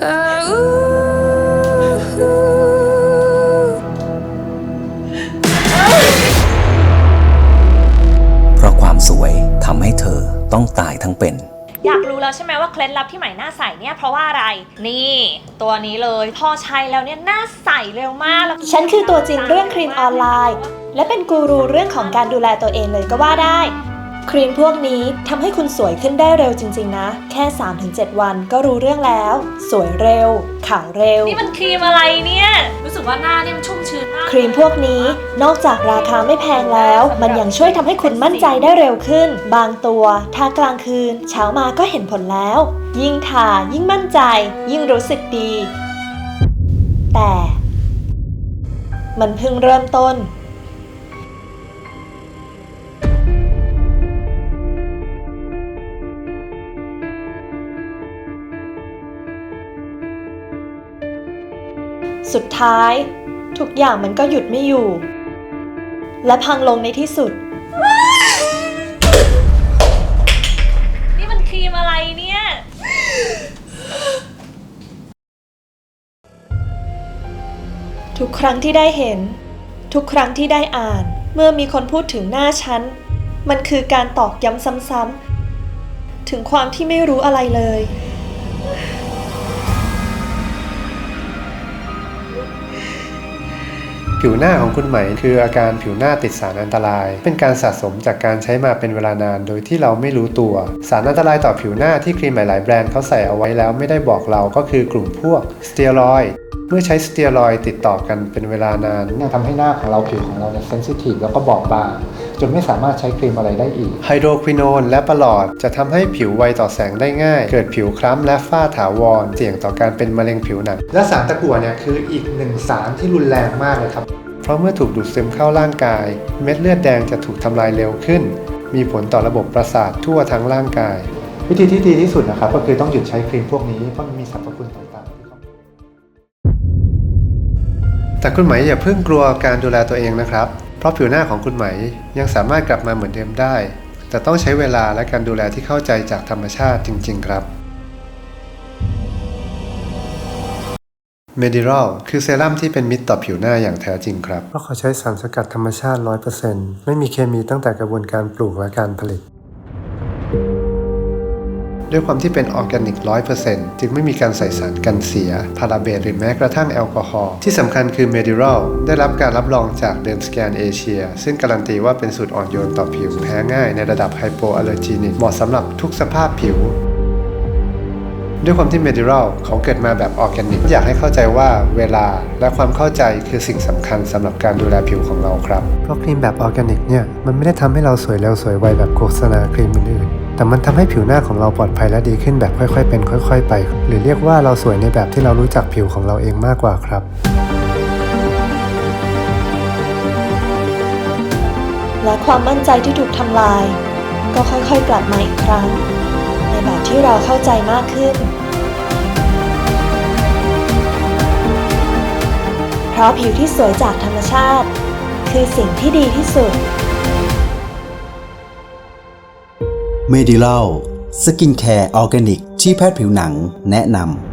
เพราะความสวยทำให้เธอต้องตายทั้งเป็น อยากรู้แล้วใช่ไหมว่าเคล็ดลับที่ใหม่หน้าใสเนี่ยเพราะว่าอะไร นี่ ตัวนี้เลยพอใช้แล้วเนี่ยหน้าใสเร็วมากแล้วฉันคือตัวจริงเรื่องครีมออนไลน์ และเป็นกูรูเรื่องของการดูแลตัวเองเลยก็ว่าได้ ครีมพวกนี้ทำให้คุณสวยขึ้นได้เร็วจริง ๆ นะ แค่ 3-7 วันก็รู้เรื่องแล้ว สวยเร็ว ขาวเร็ว นี่มันครีมอะไรเนี่ย รู้สึกว่าหน้าเนี่ยมันชุ่มชื้นมากครีมพวกนี้นอกจากราคาไม่แพงแล้ว มันยังช่วยทำให้คุณมั่นใจได้เร็วขึ้น บางตัวทากลางคืน เช้ามาก็เห็นผลแล้ว ยิ่งทายิ่งมั่นใจ ยิ่งรู้สึกดี แต่ มันเพิ่งเริ่มต้น สุดท้าย ทุกอย่างมันก็หยุดไม่อยู่ และพังลงในที่สุด นี่มันครีมอะไรเนี่ย ทุกครั้งที่ได้เห็น ทุกครั้งที่ได้อ่าน เมื่อมีคนพูดถึงหน้าฉัน มันคือการตอกย้ำซ้ำๆถึงความที่ไม่รู้อะไรเลย ผิวหน้าของคุณไหมคืออาการผิวหน้าติดสารอันตราย เป็นการสะสมจากการใช้มาเป็นเวลานานโดยที่เราไม่รู้ตัว สารอันตรายต่อผิวหน้าที่ครีมหลายๆแบรนด์เขาใส่เอาไว้แล้วไม่ได้บอกเราก็คือกลุ่มพวกสเตียรอยด์เมื่อใช้สเตียรอยด์ติดต่อกันเป็นเวลานานทำให้หน้าของเราผิวของเราเนี่ยเซนซิทีฟแล้วก็บอบบางจนไม่สามารถใช้ครีมอะไรได้อีกไฮโดรควินอนและประหลอดจะทำให้ผิวไวต่อแสงได้ง่าย เกิดผิวคล้ำและฝ้าถาวร เสี่ยงต่อการเป็นมะเร็งผิวหนัง และสารตะกั่วเนี่ยคืออีกหนึ่งสารที่รุนแรงมากเลยครับ เพราะเมื่อถูกดูดซึมเข้าร่างกาย เม็ดเลือดแดงจะถูกทำลายเร็วขึ้น มีผลต่อระบบประสาททั่วทั้งร่างกาย วิธีที่ดีที่สุดนะครับก็คือต้องหยุดใช้ครีมพวกนี้เพราะมันมีสรรพคุณต่างๆที่เขาแต่คุณไหมอย่าเพิ่งกลัวการดูแลตัวเองนะครับ เพราะผิวหน้าของคุณไหมยังสามารถกลับมาเหมือนเดิมได้ แต่ต้องใช้เวลาและการดูแลที่เข้าใจจากธรรมชาติจริง ๆ ครับ เมดิรัลคือเซรั่มที่เป็นมิตรต่อผิวหน้าอย่างแท้จริงครับเพราะเขาใช้สารสกัดธรรมชาติ 100%ไม่มีเคมีตั้งแต่กระบวนการปลูกและการผลิต ด้วยความที่เป็นออร์แกนิก 100%จึงไม่มีการใส่สารกันเสีย พาราเบนหรือแม้กระทั่งแอลกอฮอล์ที่สำคัญคือเมดิรัลได้รับการรับรองจากเดนสแกนเอเชีย ซึ่งการันตีว่าเป็นสูตรอ่อนโยนต่อผิวแพ้ง่ายในระดับไฮโปอัลเลอร์จีนิกเหมาะสำหรับทุกสภาพผิว ด้วยความที่เมดิรัลเขาเกิดมาแบบออร์แกนิก อยากให้เข้าใจว่าเวลาและความเข้าใจคือสิ่งสำคัญสำหรับการดูแลผิวของเราครับ เพราะครีมแบบออร์แกนิกเนี่ย มันไม่ได้ทำให้เราสวยเร็วสวยไวแบบโฆษณาครีมอื่นๆ แต่มันทำให้ผิวหน้าของเราปลอดภัยและดีขึ้นแบบค่อยๆ เป็นค่อย ๆ ไป หรือเรียกว่าเราสวยในแบบที่เรารู้จักผิวของเราเองมากกว่าครับและความมั่นใจที่ถูกทำลาย ก็ค่อยๆกลับมาอีกครั้งใน แบบที่เราเข้าใจมากขึ้น เพราะผิวที่สวยจากธรรมชาติ คือสิ่งที่ดีที่สุด เมดิลัลสกินแคร์ออร์แกนิก ที่แพทย์ผิวหนังแนะนำ